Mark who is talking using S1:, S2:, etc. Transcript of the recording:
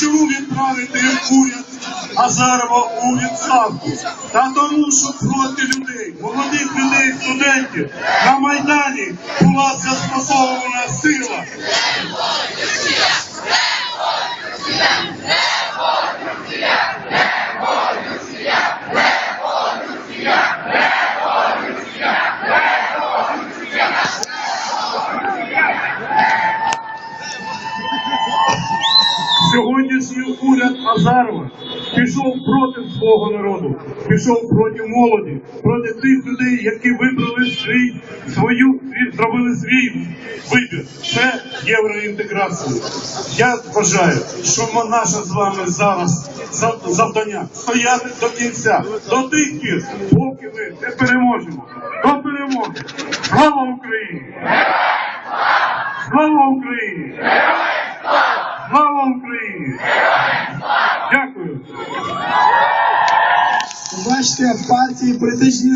S1: Чому відправити уряд Азарова у відставку? Та тому, що проти людей, молодих людей, студентів на Майдані була застосована сила. Сьогоднішній уряд Азарова пішов проти свого народу, пішов проти молоді, проти тих людей, які вибрали свій свою зробили свій вибір. Це євроінтеграція. Я вважаю, що наше з вами зараз завдання стояти до кінця, до тих пір, поки ми не переможемо. До перемоги! Слава Україні! Слава Україні! Слава Україні! Дякую.
S2: Бачите, партії політичні